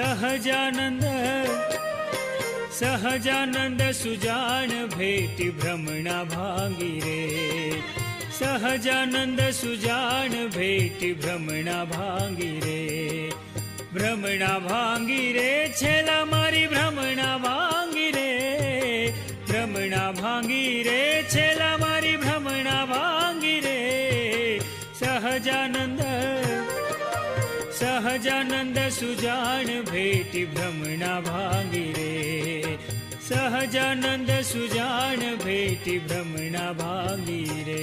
सहजानन्द सहजानन्द सुजान भेटि भ्रमणा भागिरे। सहजानन्द सुजान भेटि भ्रमणा भागिरे। भ्रमणा भाङ्गिरे छेला मारि भ्रमणा भाङ्गिरे भ्रमणा भाङ्गिरे छेला सहजानन्द सुजान भेटि भ्रमणा भागिरे। सहजानन्द सुजान भेटि भ्रमणा भागिरे।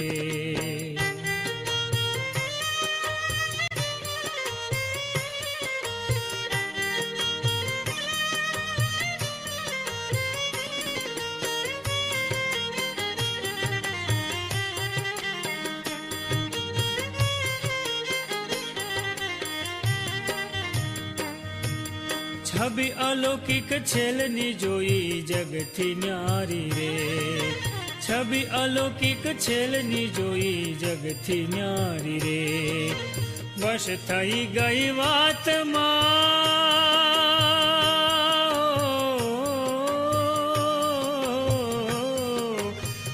છબી અલૌકિક છેલની જોઈ જગથી ન્યારી રે. છબી અલૌકિક છેલની જોઈ જગથી ન્યારી રે. વશ થઈ ગઈ વાતમાં.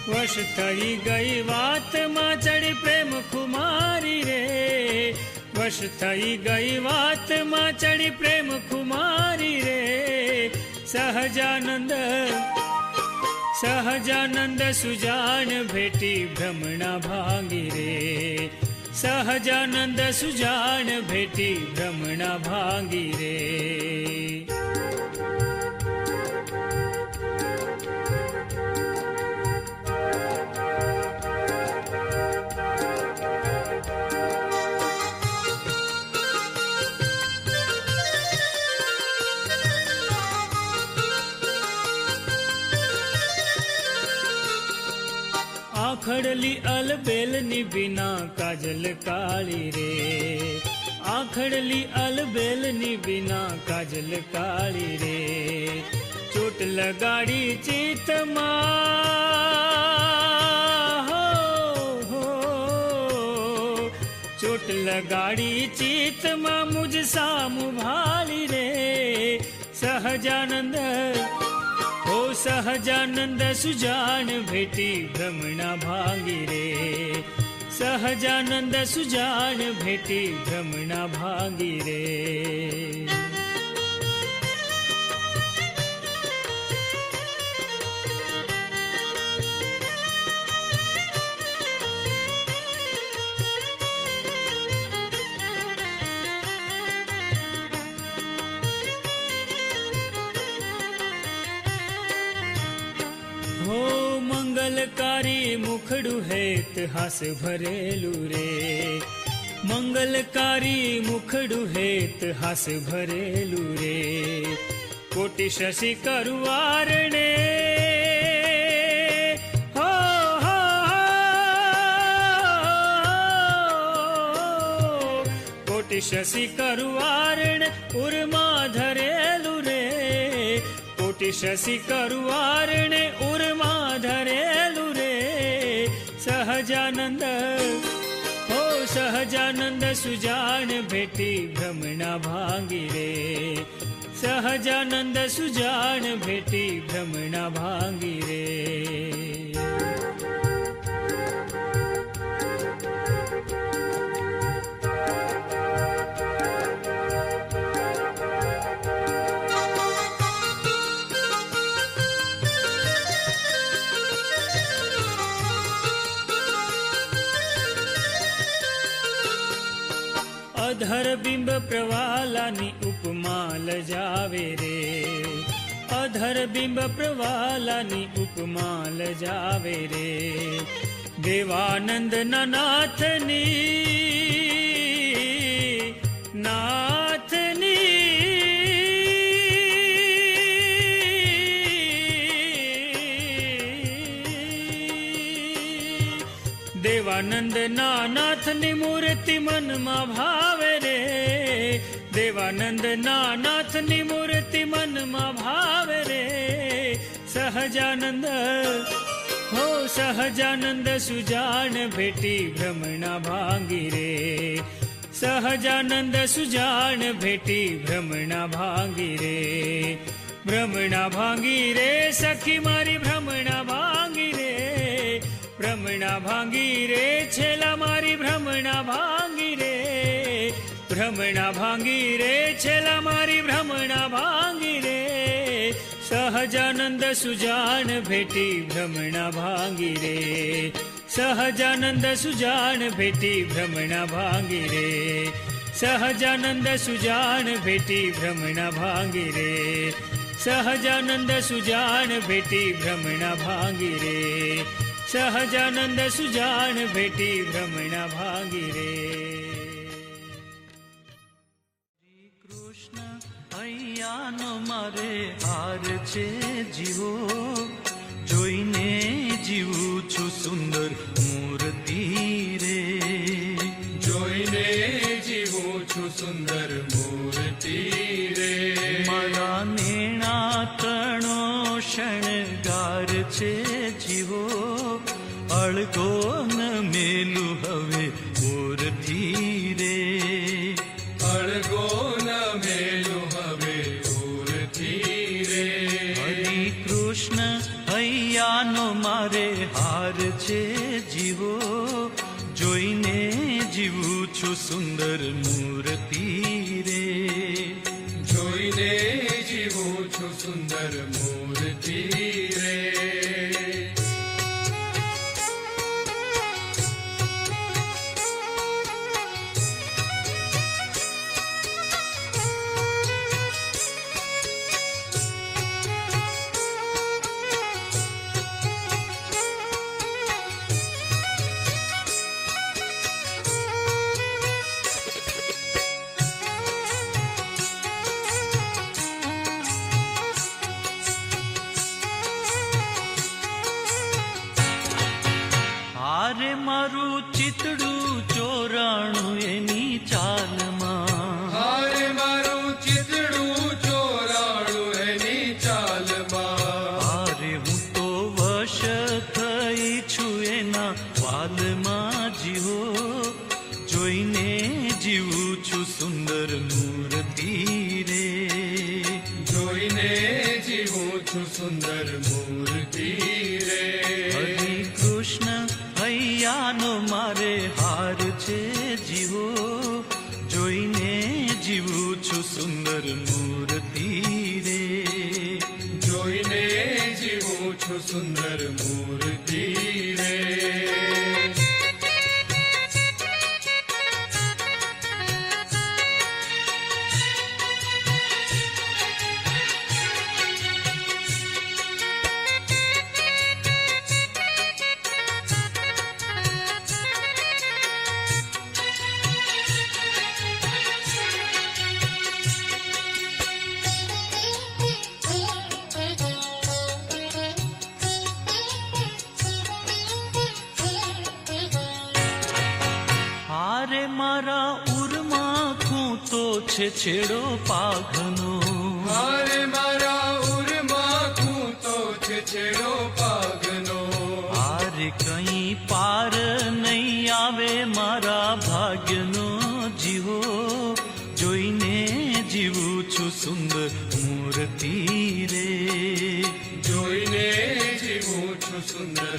વશ થઈ ગઈ વાતમાં ચડી પ્રેમ ખુમારી રે. વશ થઈ ગઈ વાતમાં ચડી પ્રેમ ખુમારી રે સહજાનંદ સહજાનંદ સુજાન ભેટી ભ્રમણા ભાંગી રે સહજાનંદ સુજાન ભેટી ભ્રમણા ભાંગી રે આખડલી અલબેલની બીના કાજલ કાળી રે. આખડલી અલબેલની બીના કાજલ કાળી રે. ચોટ લગાડી ચિતમાં. ચોટ લગાડી ચિતમાં મુજ સામુ ભાળી રે. સહજાનંદ सहजानन्द सुजान भ भेटी भमणा भागिरे। सहजानन्द सुजान भ भेटी भमणा भागिरे। મંગલકારી મુખડું હેત હાસ ભરેલું રે મંગલકારી મુખડું હેત હાસ ભરેલું રે કોટી શશી કરવારણે હો, હો, હો. કોટી શશી કરવારણ ઉર્મા ધરેલું રે કોટી શશી કરુવારણે ઉર્મા ધરેલું રે. સહજાનંદ, હો સહજાનંદ સુજાન ભેટી ભ્રમણા ભાંગી રે. સહજાનંદ સુજાન ભેટી ભ્રમણા ભાંગી રે. બિંબ પ્રવાલાની ઉપમા લજાવે રે અધર બિંબ પ્રવાલાની ઉપમા લજાવે રે દેવાનંદ નાથની નાથની દેવાનંદ નાથની મૂર્તિ મનમાં ભાવે દેવાનંદ નાથની મૂર્તિ મનમાં ભાવે રે. સહજાનંદ, હો સહજાનંદ, સુજાન ભેટી ભ્રમણા ભાંગી રે. સહજાનંદ, સુજાન ભેટી ભ્રમણા ભાંગી રે. ભ્રમણા ભાંગી રે, સખી મારી ભ્રમણા ભાંગી રે. ભ્રમણા ભાંગી રે, છેલા મારી ભ્રમણા ભાંગી ભ્રમણા ભાંગી રે છેલા મારી ભ્રમણા ભાંગી રે સહજાનંદ સુજાન ભેટી ભ્રમણા ભાંગી રે સહજાનંદ સુજાન ભેટી ભ્રમણા ભાંગી રે સહજાનંદ સુજાન ભેટી ભ્રમણા ભાંગી રે સહજાનંદ સુજાન ભેટી ભ્રમણા ભાંગી રે સહજાનંદ સુજાન ભેટી ભ્રમણા ભાંગી રે કૃષ્ણ અહીંયાનો મારે હાર છે જીવો. જોઈને જીવું છું સુંદર મૂર્તિ રે. જોઈને જીવું છું સુંદર મૂર્તિ રે. મારા નેણા તણો શણગાર છે જીવો. અળગો છે જીવો જોઈને જીવું છું સુંદર મૂર્તિ રે. જોઈને જીવું છું સુંદર મૂર્તિ મારું ચિતડું ચોરાણું એની ચાલમાં सुंदर मोर મારા ઉરમાં ખૂંતો છે છેડો પાઘનો. હારે મારા ઉરમાં ખૂંતો છે છેડો પાગનો હારે કઈ પાર નહીં આવે મારા ભાગ્યનો જીવો. જોઈને જીવું છું સુંદર મૂર્તિ રે. જોઈને જીવું છું સુંદર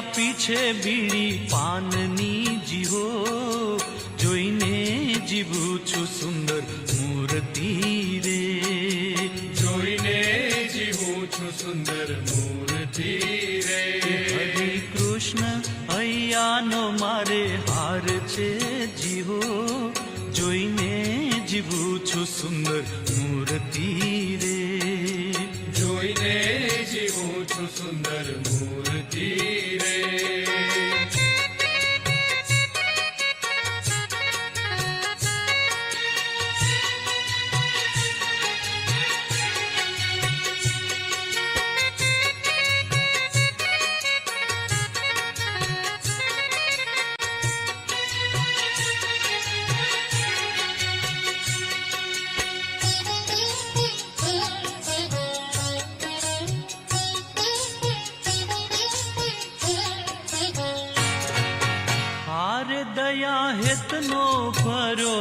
આપી છે બીડી પાનની જીવો જોઈને જીવું છું સુંદર મૂર્તિ રે જોઈને જીવું છું સુંદર મૂર્તિ રે હરે કૃષ્ણ હૈયાનો મારે હાર છે જીવો જોઈને જીવું છું સુંદર મૂર્તિ રે જોઈને જીવું છું સુંદર મૂર્તિ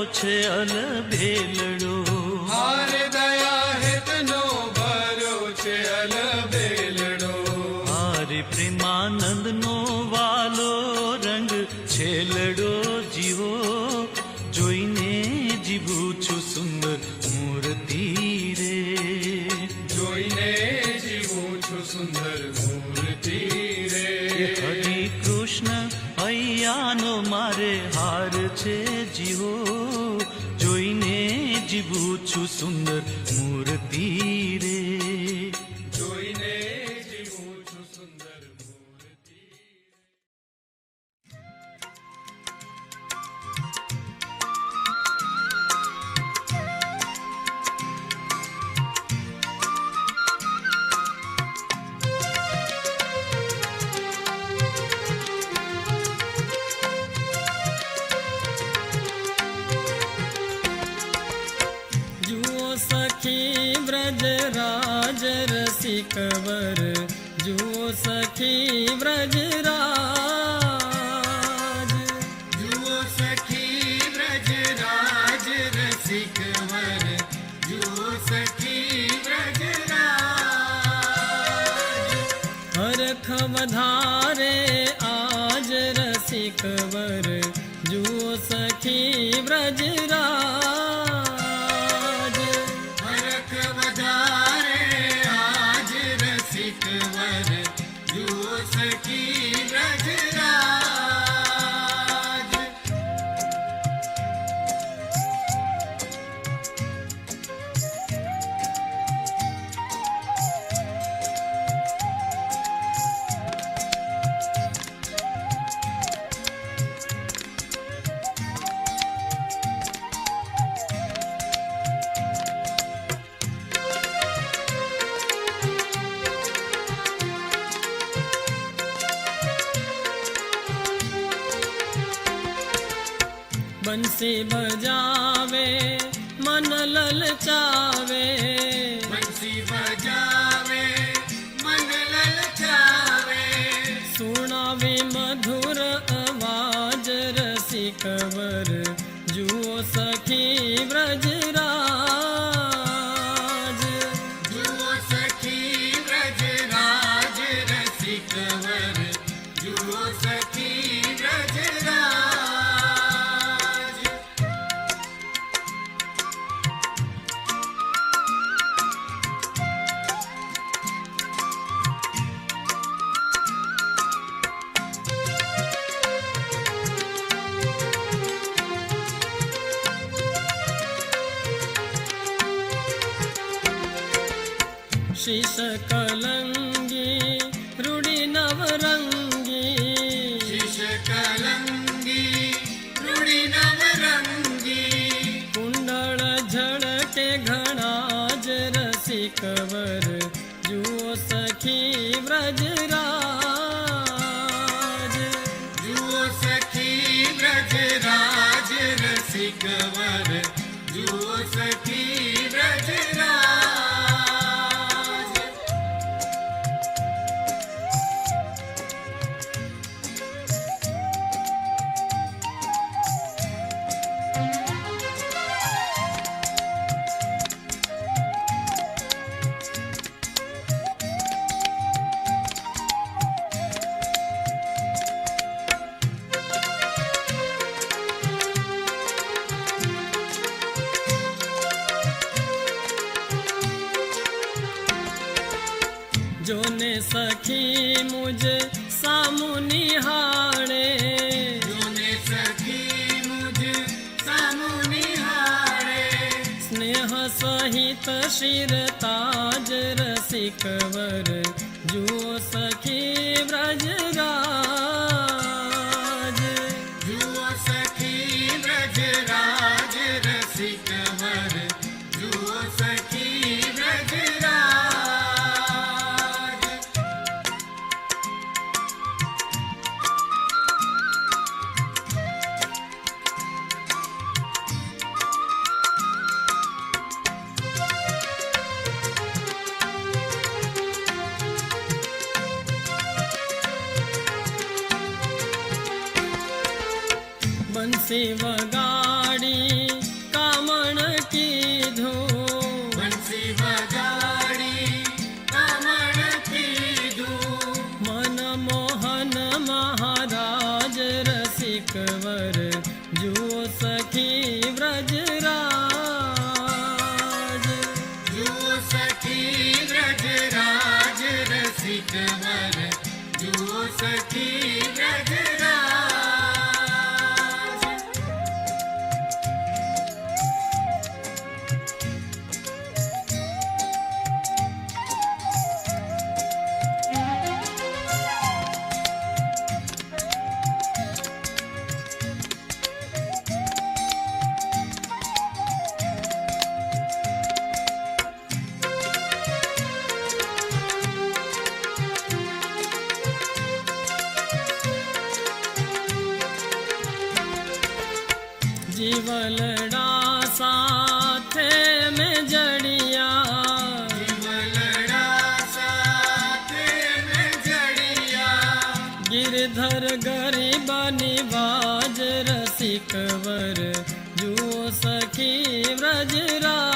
છે અલબેલડો હાર દયા હેતનો ભરો છે અલબેલડો હારે પ્રેમાનંદનો વાલો રંગ છેલડો જીવો सुंदर मूर्ति बर जो सखी ब्रजराज। सखी ब्रजराज रसिकवर जो सखी ब्रजरा हरमधारे आज रसिखर जो सखी ब्रजराज। બંસી બજાવે મન લલચાવે. બંસી બજાવે મન લલચાવે. સુણાવે મધુર અવાજ રસિકવર कलङ्गी रुडि नवरङ्गी रुीशकलङ्गी रुके गणाज रसर जु सखी व्रज राज जुओ सखी व्रजराज रसिकवर जुओ सखी शिरज रसिकवर जु सखी व्रज राज। युव सखी व्रजराज रसिकवर शिवगारि कमण की धु शिव गडि कमण की धु मनमोहन महाराज रसिकवर रसर जोसखी व्रजराज योसखी ब्रजराज रसिकवर जो सखी जो सखी बजराज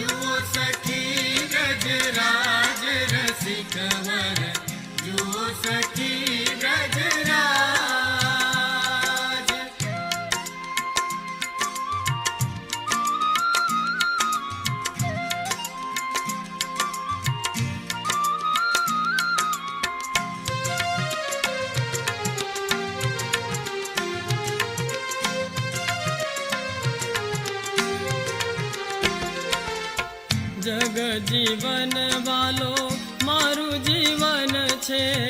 यो सखी गजराज रसिखर जो सखी गजरा જીવન વાલો મારું જીવન છે.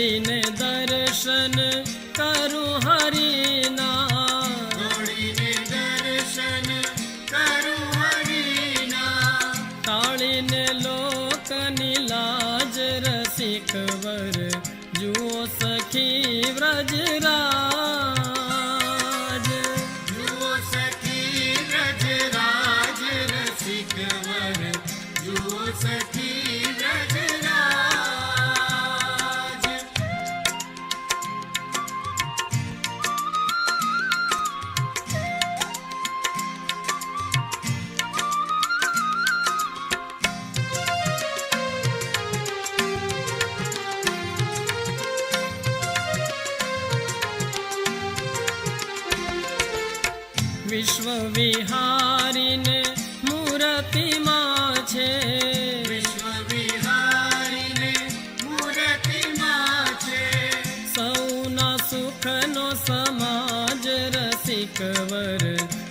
दिन दर्शन करु हरिना दर्शन करु हरिना काळि लोकीलाज र रसिकवर जु सखी व्रजराज सखी व्रजराजिखवरी રસિકવર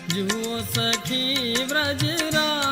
જુઓ સખી વ્રજરાજ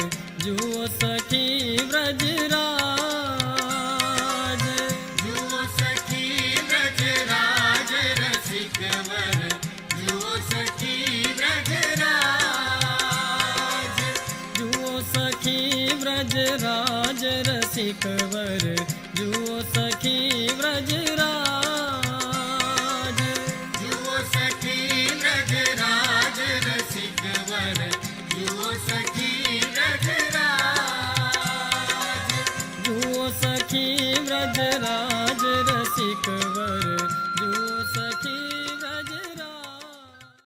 जो सखी व्रजराज सखी ब्रजराज रशिखवर जो सखी व्रजराज यु सखी ब्रजराज रशिखवर जो सखी व्रज जरा